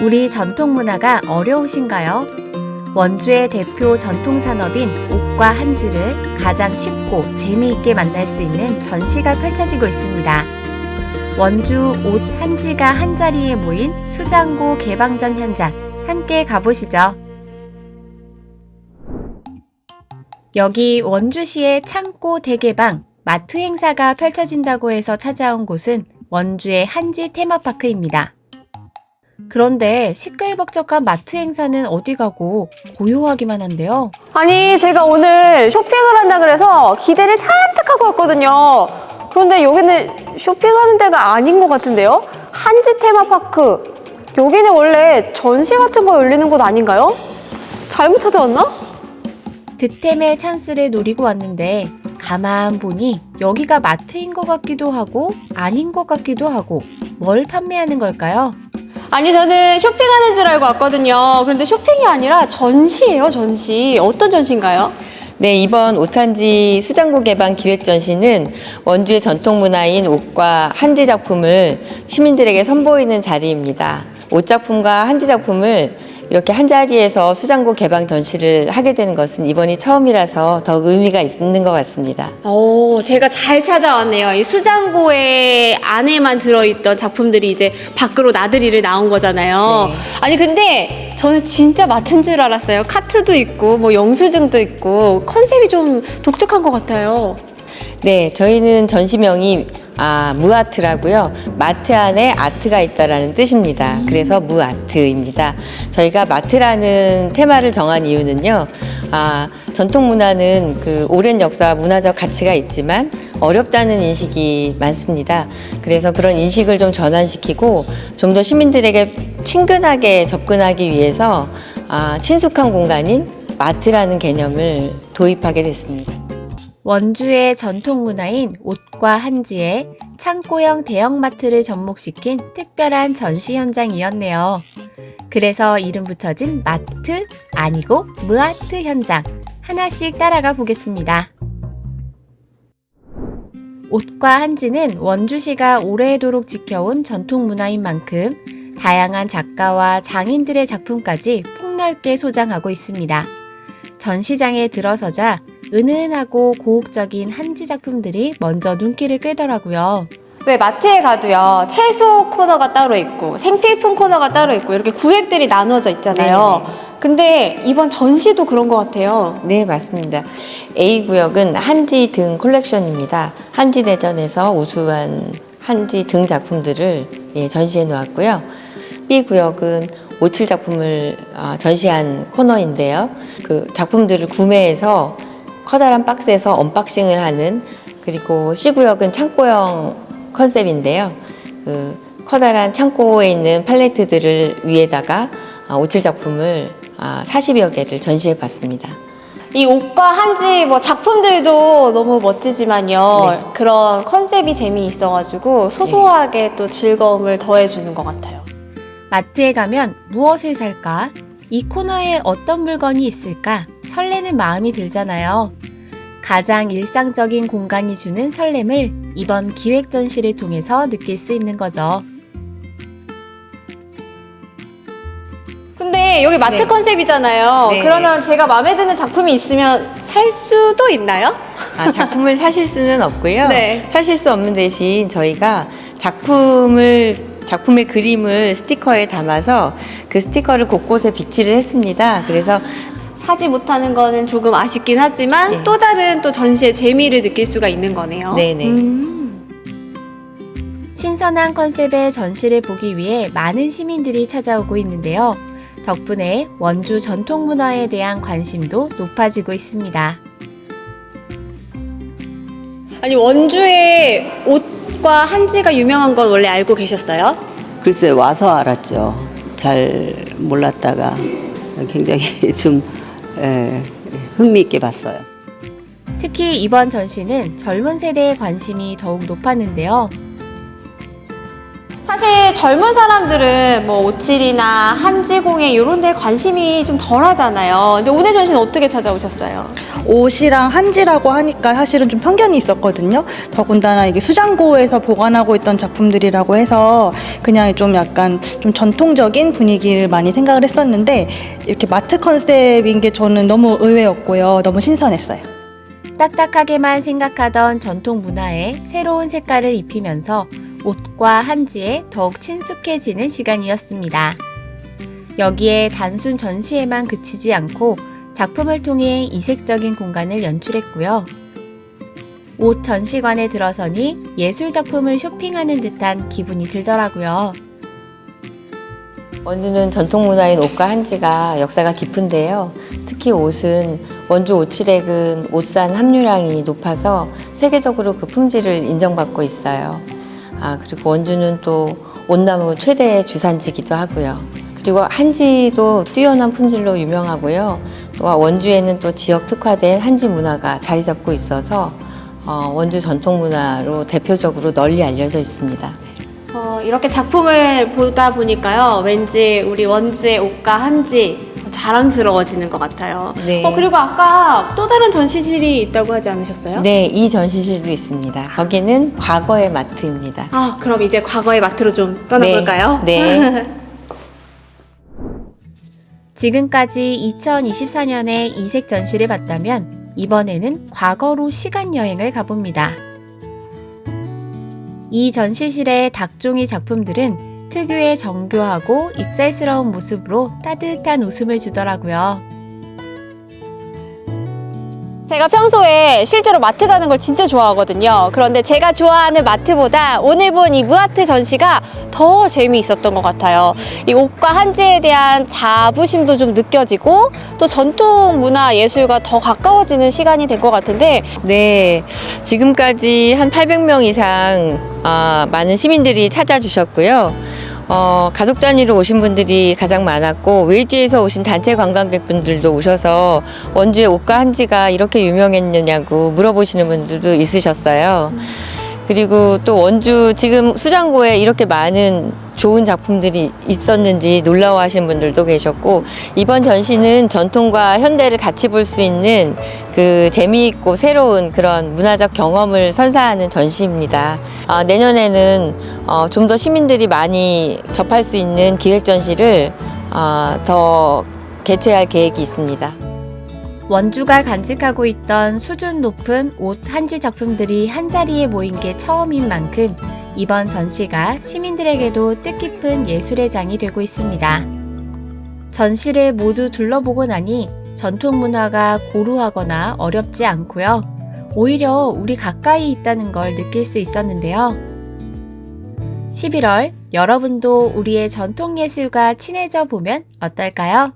우리 전통 문화가 어려우신가요? 원주의 대표 전통 산업인 옷과 한지를 가장 쉽고 재미있게 만날 수 있는 전시가 펼쳐지고 있습니다. 원주 옷 한지가 한자리에 모인 수장고 개방전 현장 함께 가보시죠. 여기 원주시의 창고 대개방 마트 행사가 펼쳐진다고 해서 찾아온 곳은 원주의 한지 테마파크입니다. 그런데 시끌벅적한 마트 행사는 어디 가고 고요하기만 한데요. 아니 제가 오늘 쇼핑을 한다 그래서 기대를 잔뜩 하고 왔거든요. 그런데 여기는 쇼핑하는 데가 아닌 것 같은데요? 한지 테마파크. 여기는 원래 전시 같은 거 열리는 곳 아닌가요? 잘못 찾아왔나? 득템의 찬스를 노리고 왔는데 가만 보니 여기가 마트인 것 같기도 하고 아닌 것 같기도 하고 뭘 판매하는 걸까요? 아니 저는 쇼핑하는 줄 알고 왔거든요. 그런데 쇼핑이 아니라 전시예요, 전시. 어떤 전시인가요? 네, 이번 옷한지 수장고 개방 기획 전시는 원주의 전통 문화인 옷과 한지 작품을 시민들에게 선보이는 자리입니다. 옷 작품과 한지 작품을 이렇게 한 자리에서 수장고 개방 전시를 하게 되는 것은 이번이 처음이라서 더욱 의미가 있는 것 같습니다. 오, 제가 잘 찾아왔네요. 이 수장고의 안에만 들어있던 작품들이 이제 밖으로 나들이를 나온 거잖아요. 네. 아니, 근데 저는 진짜 마트인 줄 알았어요. 카트도 있고, 뭐 영수증도 있고, 컨셉이 좀 독특한 것 같아요. 네, 저희는 전시명이 아, 무아트라고요. 마트 안에 아트가 있다라는 뜻입니다. 그래서 무아트입니다. 저희가 마트라는 테마를 정한 이유는요. 아, 전통 문화는 그 오랜 역사와 문화적 가치가 있지만 어렵다는 인식이 많습니다. 그래서 그런 인식을 좀 전환시키고 좀 더 시민들에게 친근하게 접근하기 위해서 아, 친숙한 공간인 마트라는 개념을 도입하게 됐습니다. 원주의 전통 문화인 옷과 한지에 창고형 대형마트를 접목시킨 특별한 전시 현장이었네요. 그래서 이름 붙여진 마트 아니고 무아트 현장 하나씩 따라가 보겠습니다. 옷과 한지는 원주시가 오래도록 지켜온 전통 문화인 만큼 다양한 작가와 장인들의 작품까지 폭넓게 소장하고 있습니다. 전시장에 들어서자 은은하고 고혹적인 한지 작품들이 먼저 눈길을 끌더라고요. 왜 마트에 가도요, 채소 코너가 따로 있고, 생필품 코너가 따로 있고, 이렇게 구획들이 나누어져 있잖아요. 근데 이번 전시도 그런 것 같아요. 네, 맞습니다. A 구역은 한지 등 콜렉션입니다. 한지 대전에서 우수한 한지 등 작품들을 예, 전시해 놓았고요. B 구역은 오칠 작품을 어, 전시한 코너인데요. 그 작품들을 구매해서 커다란 박스에서 언박싱을 하는 그리고 C 구역은 창고형 컨셉인데요. 그 커다란 창고에 있는 팔레트들을 위에다가 아, 오칠 작품을 아, 40여 개를 전시해 봤습니다. 이 옷과 한지 뭐 작품들도 너무 멋지지만요. 네. 그런 컨셉이 재미있어가지고 소소하게 또 즐거움을 더해주는 것 같아요. 마트에 가면 무엇을 살까? 이 코너에 어떤 물건이 있을까? 설레는 마음이 들잖아요. 가장 일상적인 공간이 주는 설렘을 이번 기획 전시를 통해서 느낄 수 있는 거죠. 근데 여기 마트 네. 컨셉이잖아요. 네. 그러면 제가 마음에 드는 작품이 있으면 살 수도 있나요? 아, 작품을 사실 수는 없고요. 네. 사실 수 없는 대신 저희가 작품을 작품의 그림을 스티커에 담아서 그 스티커를 곳곳에 비치를 했습니다. 그래서 사지 못하는 거는 조금 아쉽긴 하지만 네. 또 다른 또 전시의 재미를 느낄 수가 있는 거네요. 네네. 음. 신선한 컨셉의 전시를 보기 위해 많은 시민들이 찾아오고 있는데요. 덕분에 원주 전통 문화에 대한 관심도 높아지고 있습니다. 아니 원주의 옷과 한지가 유명한 건 원래 알고 계셨어요? 글쎄 와서 알았죠. 잘 몰랐다가 굉장히 좀 에, 흥미있게 봤어요. 특히 이번 전시는 젊은 세대의 관심이 더욱 높았는데요. 사실 젊은 사람들은 뭐 오칠이나 한지공예 이런 데 관심이 좀 덜하잖아요. 근데 오늘 전시는 어떻게 찾아오셨어요? 옷이랑 한지라고 하니까 사실은 좀 편견이 있었거든요. 더군다나 이게 수장고에서 보관하고 있던 작품들이라고 해서 그냥 좀 약간 좀 전통적인 분위기를 많이 생각을 했었는데 이렇게 마트 컨셉인 게 저는 너무 의외였고요. 너무 신선했어요. 딱딱하게만 생각하던 전통 문화에 새로운 색깔을 입히면서 옷과 한지에 더욱 친숙해지는 시간이었습니다. 여기에 단순 전시에만 그치지 않고 작품을 통해 이색적인 공간을 연출했고요. 옷 전시관에 들어서니 예술 작품을 쇼핑하는 듯한 기분이 들더라고요. 원주는 전통 문화인 옷과 한지가 역사가 깊은데요. 특히 옷은 원주 오칠액은 옷산 함유량이 높아서 세계적으로 그 품질을 인정받고 있어요. 아, 그리고 원주는 또 온나무 최대 주산지기도 하고요. 그리고 한지도 뛰어난 품질로 유명하고요. 또 원주에는 또 지역 특화된 한지 문화가 자리 잡고 있어서 어, 원주 전통 문화로 대표적으로 널리 알려져 있습니다. 어, 이렇게 작품을 보다 보니까요. 왠지 우리 원주의 옷과 한지 자랑스러워지는 것 같아요. 네. 어, 그리고 아까 또 다른 전시실이 있다고 하지 않으셨어요? 네, 이 전시실도 있습니다. 거기는 과거의 마트입니다. 아, 그럼 이제 과거의 마트로 좀 떠나볼까요? 네. 네. 지금까지 2024년에 이색 전시를 봤다면 이번에는 과거로 시간 여행을 가봅니다. 이 전시실의 닭종이 작품들은 특유의 정교하고 익살스러운 모습으로 따뜻한 웃음을 주더라고요. 제가 평소에 실제로 마트 가는 걸 진짜 좋아하거든요. 그런데 제가 좋아하는 마트보다 오늘 본 이 무아트 전시가 더 재미있었던 것 같아요. 이 옷과 한지에 대한 자부심도 좀 느껴지고 또 전통 문화 예술과 더 가까워지는 시간이 된 것 같은데 네. 지금까지 한 800명 이상 아, 많은 시민들이 찾아주셨고요. 어, 가족 단위로 오신 분들이 가장 많았고 외지에서 오신 단체 관광객분들도 오셔서 원주의 옷과 한지가 이렇게 유명했느냐고 물어보시는 분들도 있으셨어요. 그리고 또 원주 지금 수장고에 이렇게 많은 좋은 작품들이 있었는지 놀라워하시는 분들도 계셨고 이번 전시는 전통과 현대를 같이 볼 수 있는 그 재미있고 새로운 그런 문화적 경험을 선사하는 전시입니다. 아, 내년에는 어, 좀 더 시민들이 많이 접할 수 있는 기획 전시를 아, 더 개최할 계획이 있습니다. 원주가 간직하고 있던 수준 높은 옷 한지 작품들이 한자리에 모인 게 처음인 만큼 이번 전시가 시민들에게도 뜻깊은 예술의 장이 되고 있습니다. 전시를 모두 둘러보고 나니 전통 문화가 고루하거나 어렵지 않고요. 오히려 우리 가까이 있다는 걸 느낄 수 있었는데요. 11월 여러분도 우리의 전통 예술과 친해져 보면 어떨까요?